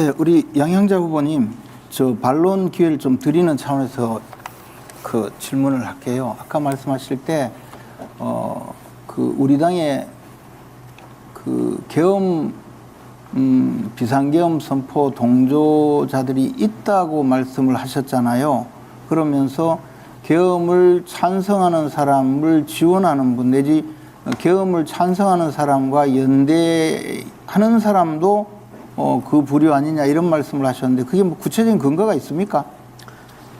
네, 우리 양향자 후보님, 저 반론 기회를 좀 드리는 차원에서 그 질문을 할게요. 아까 말씀하실 때, 어, 그 우리 당의 그 계엄, 음, 비상계엄 선포 동조자들이 있다고 말씀을 하셨잖아요. 그러면서 계엄을 찬성하는 사람을 지원하는 분 내지 계엄을 찬성하는 사람과 연대하는 사람도 어, 그 부류 아니냐 이런 말씀을 하셨는데 그게 뭐 구체적인 근거가 있습니까?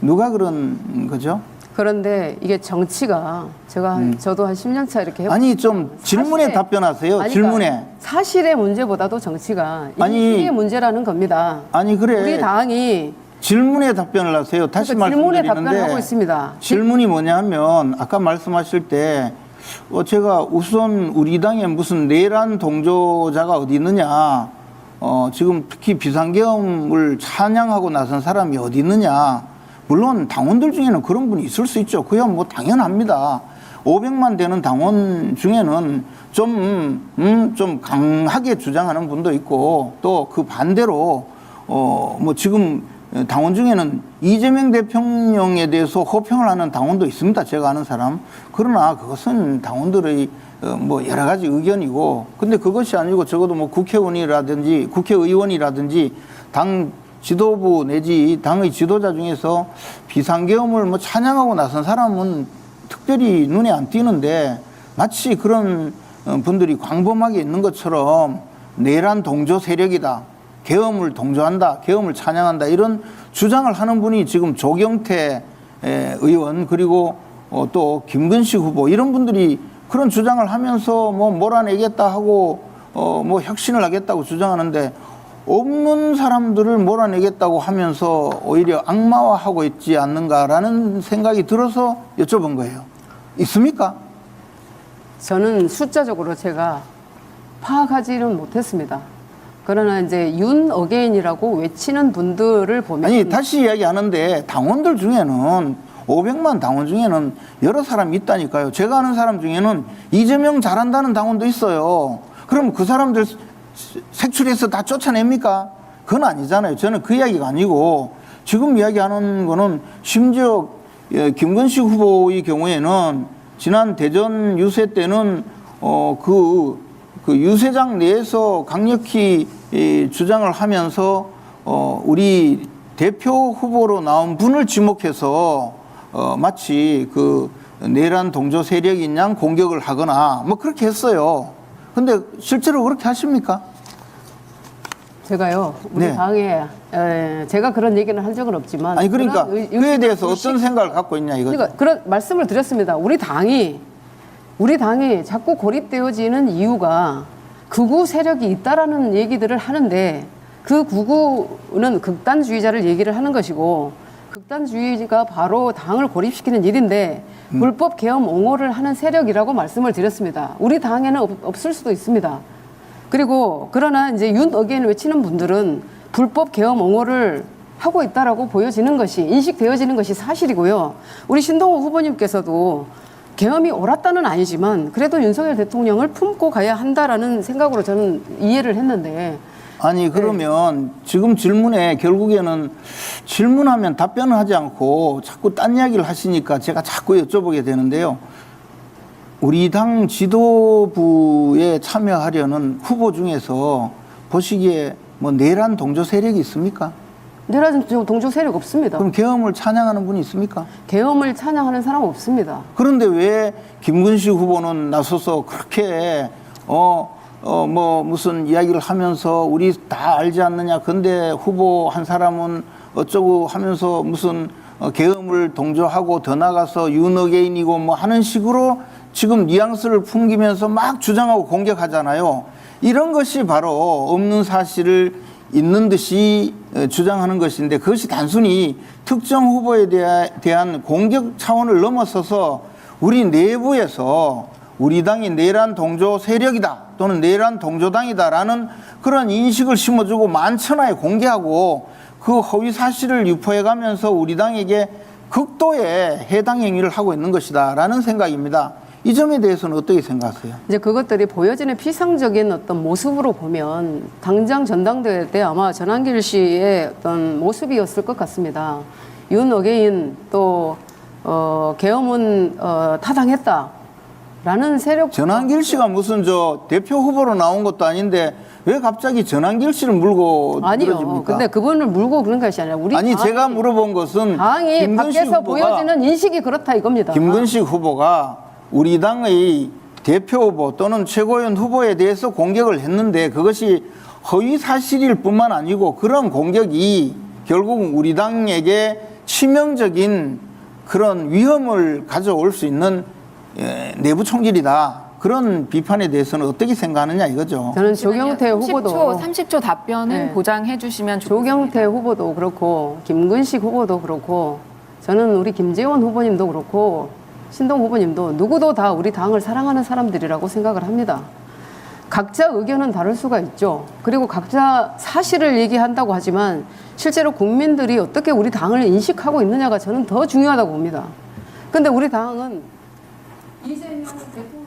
누가 그런 거죠? 그런데 이게 정치가 제가 한, 저도 한 10년 차 이렇게 해보 음. 아니 좀 질문에 사실에- 답변하세요. 아니, 질문에. 그러니까 사실의 문제보다도 정치가 아니, 인식의 문제라는 겁니다. 아니 그래. 우리 당이 질문에 답변을 하세요. 다시 그러니까 질문에 말씀드리는데 답변을 하고 있습니다. 질문이 뭐냐면 아까 말씀하실 때 어, 제가 우선 우리 당에 무슨 내란 동조자가 어디 있느냐 어, 지금 특히 비상계엄을 찬양하고 나선 사람이 어디 있느냐 물론 당원들 중에는 그런 분이 있을 수 있죠. 그야 뭐 당연합니다. 500만 되는 당원 중에는 좀, 음, 좀 강하게 주장하는 분도 있고 또 그 반대로 어, 뭐 지금 당원 중에는 이재명 대통령에 대해서 호평을 하는 당원도 있습니다. 제가 아는 사람. 그러나 그것은 당원들의 어, 뭐 여러 가지 의견이고 근데 그것이 아니고 적어도 뭐 국회의원이라든지 국회의원이라든지 당 지도부 내지 당의 지도자 중에서 비상계엄을 뭐 찬양하고 나선 사람은 특별히 눈에 안 띄는데 마치 그런 어, 분들이 광범하게 있는 것처럼 내란 동조 세력이다. 계엄을 동조한다. 계엄을 찬양한다. 이런 주장을 하는 분이 지금 조경태 에, 의원 그리고 어, 또 김근식 후보 이런 분들이 그런 주장을 하면서 뭐 몰아내겠다 하고 어, 뭐 혁신을 하겠다고 주장하는데 없는 사람들을 몰아내겠다고 하면서 오히려 악마화하고 있지 않는가라는 생각이 들어서 여쭤본 거예요. 있습니까? 저는 숫자적으로 제가 파악하지는 못했습니다. 그러나 이제 윤 어게인이라고 외치는 분들을 보면 아니 다시 이야기하는데 당원들 중에는 500만 당원 중에는 여러 사람이 있다니까요. 제가 아는 사람 중에는 이재명 잘한다는 당원도 있어요. 그럼 그 사람들 색출해서 다 쫓아냅니까? 그건 아니잖아요. 저는 그 이야기가 아니고 지금 이야기하는 거는 심지어 예, 김건식 후보의 경우에는 지난 대전 유세 때는 어 그 그 유세장 내에서 강력히 이 주장을 하면서 어 우리 대표 후보로 나온 분을 지목해서 어 마치 그 내란 동조 세력인 양 공격을 하거나 뭐 그렇게 했어요. 근데 실제로 그렇게 하십니까? 제가요 우리 네. 당에 에, 제가 그런 얘기는 한 적은 없지만 아니 그러니까 의- 그에 대해서 의식- 어떤 생각을 갖고 있냐 이거죠. 그러니까 그런 말씀을 드렸습니다. 우리 당이 우리 당이 자꾸 고립되어지는 이유가 극우 세력이 있다라는 얘기들을 하는데 그 극우는 극단주의자를 얘기를 하는 것이고 극단주의가 바로 당을 고립시키는 일인데 음. 불법 계엄 옹호를 하는 세력이라고 말씀을 드렸습니다. 우리 당에는 없, 없을 수도 있습니다. 그리고 그러나 이제 윤 어게인 외치는 분들은 불법 계엄 옹호를 하고 있다라고 보여지는 것이 인식되어지는 것이 사실이고요. 우리 신동호 후보님께서도 계엄이 옳았다는 아니지만 그래도 윤석열 대통령을 품고 가야 한다라는 생각으로 저는 이해를 했는데 아니 그러면 지금 질문에 결국에는 질문하면 답변을 하지 않고 자꾸 딴 이야기를 하시니까 제가 자꾸 여쭤보게 되는데요. 우리 당 지도부에 참여하려는 후보 중에서 보시기에 뭐 내란 동조 세력이 있습니까? 내란 동조 세력 없습니다. 그럼 계엄을 찬양하는 분이 있습니까? 계엄을 찬양하는 사람 없습니다. 그런데 왜 김근식 후보는 나서서 그렇게 어, 어, 뭐 무슨 이야기를 하면서 우리 다 알지 않느냐. 근데 후보 한 사람은 어쩌고 하면서 무슨 어, 계엄을 동조하고 더 나가서 윤어게인이고 뭐 하는 식으로 지금 뉘앙스를 풍기면서 막 주장하고 공격하잖아요. 이런 것이 바로 없는 사실을 있는 듯이 어, 주장하는 것인데 그것이 단순히 특정 후보에 대한 공격 차원을 넘어서서 우리 내부에서 우리 당이 내란 동조 세력이다 또는 내란 동조당이다라는 그런 인식을 심어주고 만천하에 공개하고 그 허위 사실을 유포해가면서 우리 당에게 극도의 해당 행위를 하고 있는 것이다라는 생각입니다. 이 점에 대해서는 어떻게 생각하세요? 이제 그것들이 보여지는 피상적인 어떤 모습으로 보면 당장 전당대회 때 아마 전한길 씨의 어떤 모습이었을 것 같습니다. 윤 어게인 또 어, 계엄은 어, 타당했다 라는 세력 전한길 씨가 무슨 저 대표 후보로 나온 것도 아닌데 왜 갑자기 전한길 씨를 물고 아니요. 늘어집니까? 근데 그분을 물고 그런 것이 아니라 우리 아니 당이- 제가 물어본 것은 당이 김근식 밖에서 후보가- 보여지는 인식이 그렇다 이겁니다. 김근식 후보가 우리 당의 대표 후보 또는 최고위원 후보에 대해서 공격을 했는데 그것이 허위 사실일 뿐만 아니고 그런 공격이 결국 우리 당에게 치명적인 그런 위험을 가져올 수 있는 예, 내부 총질이다. 그런 비판에 대해서는 어떻게 생각하느냐 이거죠. 저는 조경태 후보도 30초, 30초 답변을 네. 보장해 주시면 좋겠습니다. 조경태 후보도 그렇고 김근식 후보도 그렇고 저는 우리 김재원 후보님도 그렇고 신동 후보님도 누구도 다 우리 당을 사랑하는 사람들이라고 생각을 합니다. 각자 의견은 다를 수가 있죠. 그리고 각자 사실을 얘기한다고 하지만 실제로 국민들이 어떻게 우리 당을 인식하고 있느냐가 저는 더 중요하다고 봅니다. 근데 우리 당은 이재명 대통령